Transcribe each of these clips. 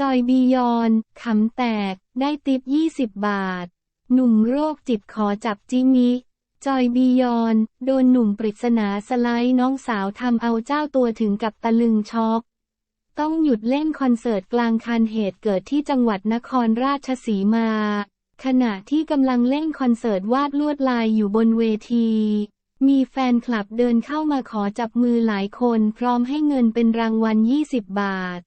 จอยบียอนขำแตก ได้ติป 20 บาท หนุ่มโรคจิตขอจับจิมิจอยบียอน โดนหนุ่มปริศนาสไลด์น้องสาวทำเอาเจ้าตัวถึงกับตะลึงช็อก ต้องหยุดเล่นคอนเสิร์ตกลางคันเหตุเกิดที่จังหวัดนครราชสีมา ขณะที่กำลังเล่นคอนเสิร์ตวาดลวดลายอยู่บนเวที มีแฟนคลับเดินเข้ามาขอจับมือหลายคนพร้อมให้เงินเป็นรางวัล 20 บาท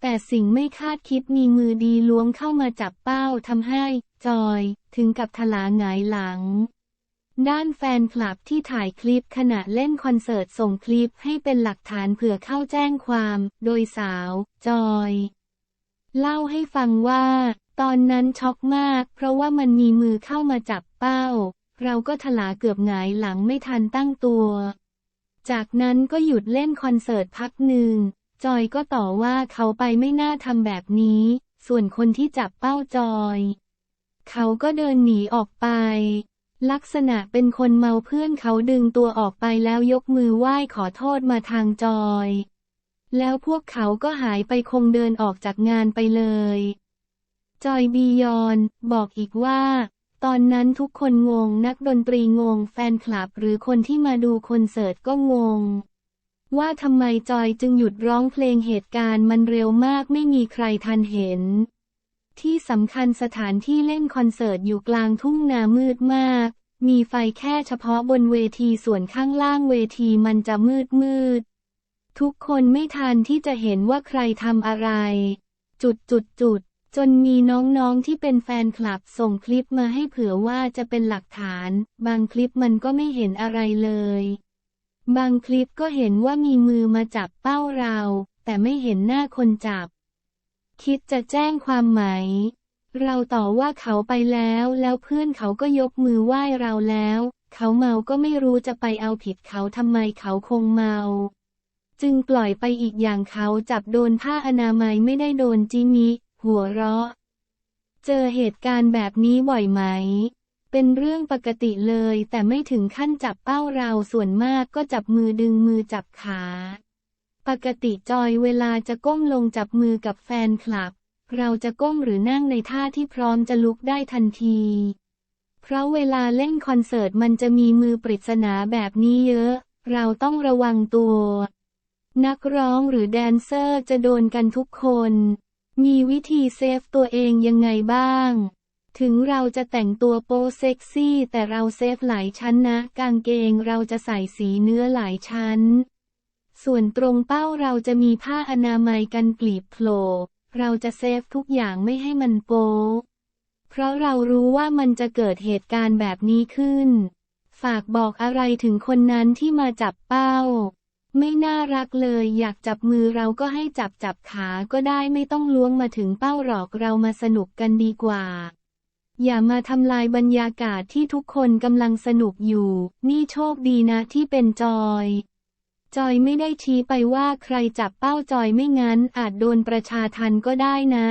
แต่สิ่งไม่คาดคิดมีมือดีล้วงเข้ามาจับเป้าทำให้ จอย ถึงกับถลาหงายหลัง ด้านแฟนคลับที่ถ่ายคลิปขณะเล่นคอนเสิร์ตส่งคลิปให้เป็นหลักฐานเผื่อเข้าแจ้งความ โดยสาว จอย เล่าให้ฟังว่า ตอนนั้นช็อกมาก เพราะว่ามันมีมือเข้ามาจับเป้า เราก็ถลาเกือบหงายหลังไม่ทันตั้งตัวจากนั้นก็หยุดเล่นคอนเสิร์ตพักหนึ่ง จอยก็ต่อว่าเขาไปไม่น่าทำแบบนี้ ส่วนคนที่จับเป้าจอย เขาก็เดินหนีออกไป ลักษณะเป็นคนเมาเพื่อนเขาดึงตัวออกไปแล้วยกมือไหว้ขอโทษมาทางจอย แล้วพวกเขาก็หายไปคงเดินออกจากงานไปเลย จอยบียอน บอกอีกว่า ตอนนั้นทุกคนงงนักดนตรีงงแฟนคลับหรือคนที่มาดูคอนเสิร์ตก็งง ว่าทำไมจอยจึงหยุดร้องเพลงเหตุการณ์มันเร็วมากไม่มีใครทันเห็น ที่สำคัญสถานที่เล่นคอนเสิร์ตอยู่กลางทุ่งนามืดมาก มีไฟแค่เฉพาะบนเวทีส่วนข้างล่างเวทีมันจะมืดมืด ทุกคนไม่ทันที่จะเห็นว่าใครทำอะไร จุดจุดจุดจนมีน้องๆที่เป็นแฟนคลับส่งคลิปมาให้เผื่อว่าจะเป็นหลักฐาน บางคลิปมันก็ไม่เห็นอะไรเลย บางคลิปก็เห็นว่ามีมือมาจับเป้าเรา แต่ไม่เห็นหน้าคนจับ คิดจะแจ้งความไหม เราต่อว่าเขาไปแล้วแล้วเพื่อนเขาก็ยกมือไหว้เราแล้ว เขาเมาก็ไม่รู้จะไปเอาผิดเขาทำไมเขาคงเมา จึงปล่อยไปอีกอย่างเขาจับโดนผ้าอนามัยไม่ได้โดนจิมิ หัวเราะ เจอเหตุการณ์แบบนี้บ่อยไหม เป็นเรื่องปกติเลย แต่ไม่ถึงขั้นจับเป้าเราส่วนมากก็จับมือดึงมือจับขา ปกติจอยเวลาจะก้มลงจับมือกับแฟนคลับ เราจะก้มหรือนั่งในท่าที่พร้อมจะลุกได้ทันที เพราะเวลาเล่นคอนเสิร์ตมันจะมีมือปริศนาแบบนี้เยอะ เราต้องระวังตัว นักร้องหรือแดนเซอร์จะโดนกันทุกคน มีวิธีเซฟตัวเองยังไงบ้าง ถึงเราจะแต่งตัวโปเซ็กซี่ แต่เราเซฟหลายชั้นนะ กางเกงเราจะใส่สีเนื้อหลายชั้น ส่วนตรงเป้าเราจะมีผ้าอนามัยกันกลีบโผล่เราจะเซฟทุกอย่างไม่ให้มันโป๊เพราะเรารู้ว่ามันจะเกิดเหตุการณ์แบบนี้ขึ้น ฝากบอกอะไรถึงคนนั้นที่มาจับเป้า ไม่น่ารักเลยอยากจับมือเราก็ให้จับจับขาก็ได้ไม่ต้องล้วงมาถึงเป้าหรอกเรามาสนุกกันดีกว่า อย่ามาทำลายบรรยากาศที่ทุกคนกำลังสนุกอยู่ นี่โชคดีนะที่เป็นจอย จอยไม่ได้ชี้ไปว่าใครจับเป้าจอยไม่งั้นอาจโดนประชาทันก็ได้นะ